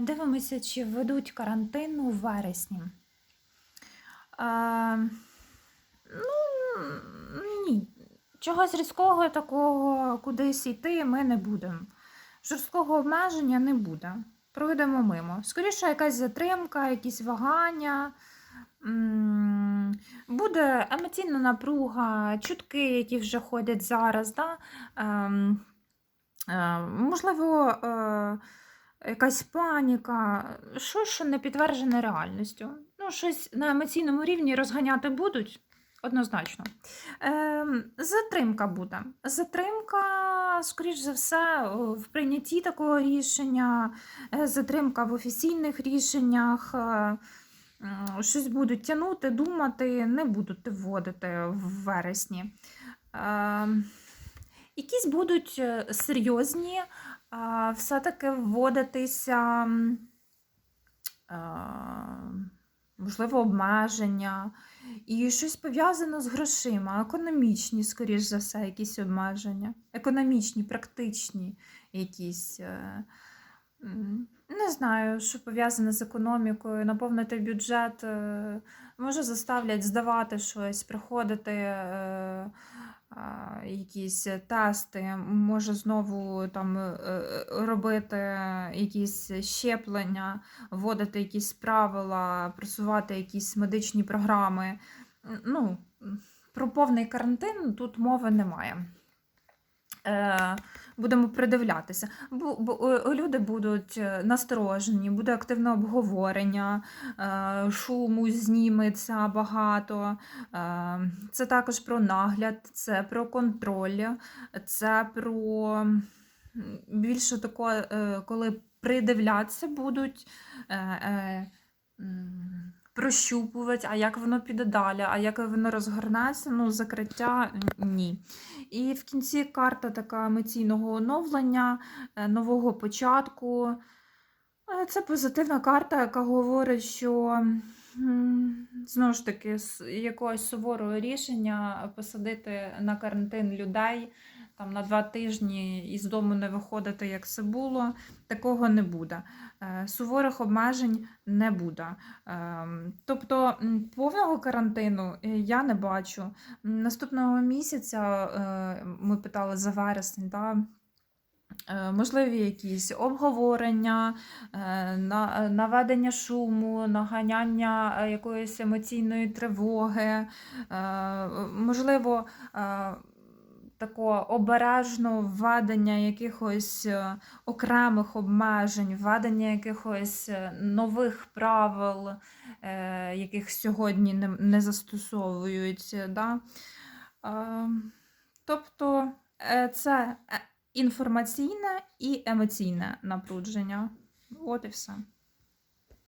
Дивимося, чи введуть карантин у вересні. Е, ну, ні. Чогось різкого такого кудись йти ми не будемо. Жорсткого обмеження не буде. Пройдемо мимо. Скоріше, якась затримка, якісь вагання. Буде емоційна напруга, чутки, які вже ходять зараз. Да? Ем, е, можливо, е, якась паніка, що що не підтверджене реальністю. Ну, щось на емоційному рівні розганяти будуть. Однозначно. Ем, затримка буде. Затримка, скоріш за все, в прийнятті такого рішення, е, затримка в офіційних рішеннях. е, Щось будуть тягнути, думати, не будуть вводити в вересні. Ем, якісь будуть е, серйозні, все-таки вводитися, можливо, обмеження. І щось пов'язано з грошима, економічні, скоріш за все, якісь обмеження. Економічні, практичні якісь. е, Не знаю, що пов'язане з економікою, наповнити бюджет, е, може заставлять здавати щось, приходити. Якісь тести, може знову там е, е, робити якісь щеплення, вводити якісь правила, просувати якісь медичні програми. Ну, про повний карантин тут мови немає. Е, Будемо придивлятися. Е, Люди будуть е, насторожені, буде активне обговорення, шуму зніметься багато. Це також про нагляд, це про контроль, це про більше тако, е, коли придивлятися будуть. Прощупувати, а як воно піде далі, а як воно розгорнеться, ну, закриття ні. І в кінці карта така емоційного оновлення, е, нового початку. Е, Це позитивна карта, яка говорить, що знову ж таки якогось суворого рішення посадити на карантин людей там на два тижні і з дому не виходити, як це було, такого не буде. Е, Суворих обмежень не буде. Ем, Тобто повного карантину е, я не бачу. Наступного місяця е, ми питали за вересень. Да? е, Можливі якісь обговорення, е, на- е, наведення шуму, наганяння е, якоїсь емоційної тривоги, е, можливо, е, такого обережного введення якихось е, окремих обмежень, введення якихось е, нових правил, е, яких сьогодні не, не застосовують. Да? Тобто це інформаційне і емоційне напрудження. От і все.